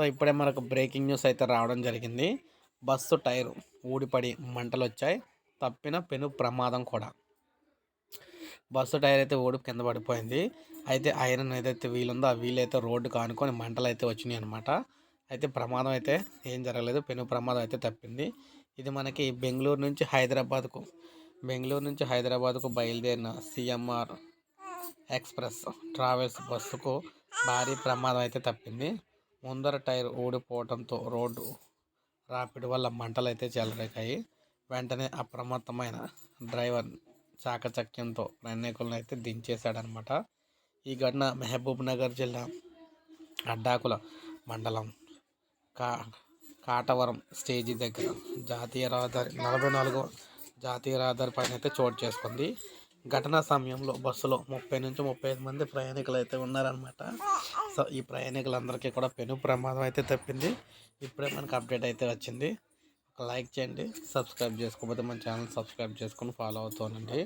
So ఇప్పుడే మనకు breaking news అయితే రావడం జరిగింది. బస్సు టైర్ ఊడిపడి మంటలు వచ్చాయి తప్పిన పెను ప్రమాదం కూడా. బస్సు టైర్ అయితే ఓడి కింద పడిపోయింది. అయితే ఐరన్ ఏదైతే వీల్ ఉందో ఆ వీల్ అయితే రోడ్డు కానుకొని మంటలు అయితే వచ్చినాయి అనమాట అయితే ప్రమాదం అయితే ఏం జరగలేదు. పెను ప్రమాదం అయితే తప్పింది. ఇది మనకి బెంగళూరు నుంచి హైదరాబాద్కు బెంగళూరు నుంచి హైదరాబాద్కు బయలుదేరిన సిఎంఆర్ ఎక్స్ప్రెస్ ట్రావెల్స్ బస్సుకు భారీ ప్రమాదం అయితే తప్పింది. ముందర టైర్ ఊడిపోవడంతో రోడ్డు రాపిడ్ వల్ల మంటలు అయితే చెలరేగాయి. వెంటనే అప్రమత్తమైన డ్రైవర్ చాకచక్యంతో ప్రయాణికులను అయితే దించేశాడనమాట. ఈ ఘటన మహబూబ్ నగర్ జిల్లా అడ్డాకుల మండలం కా కాటవరం స్టేజీ దగ్గర. జాతీయ రహదారి నలభై నాలుగో జాతీయ రహదారి పైన అయితే చోటు చేసుకుంది. ఘటనా సమయంలో బస్సులో ముప్పై నుంచి ముప్పై ఐదు మంది ప్రయాణికులు అయితే ఉన్నారనమాట సో ఈ ప్రయాణికులందరికీ కూడా పెను ప్రమాదం అయితే తప్పింది. ఇప్పుడే మనకు అప్డేట్ అయితే వచ్చింది. ఒక లైక్ చేయండి సబ్స్క్రైబ్ చేసుకోకపోతే మన ఛానల్ సబ్స్క్రైబ్ చేసుకొని ఫాలో అవుతానండి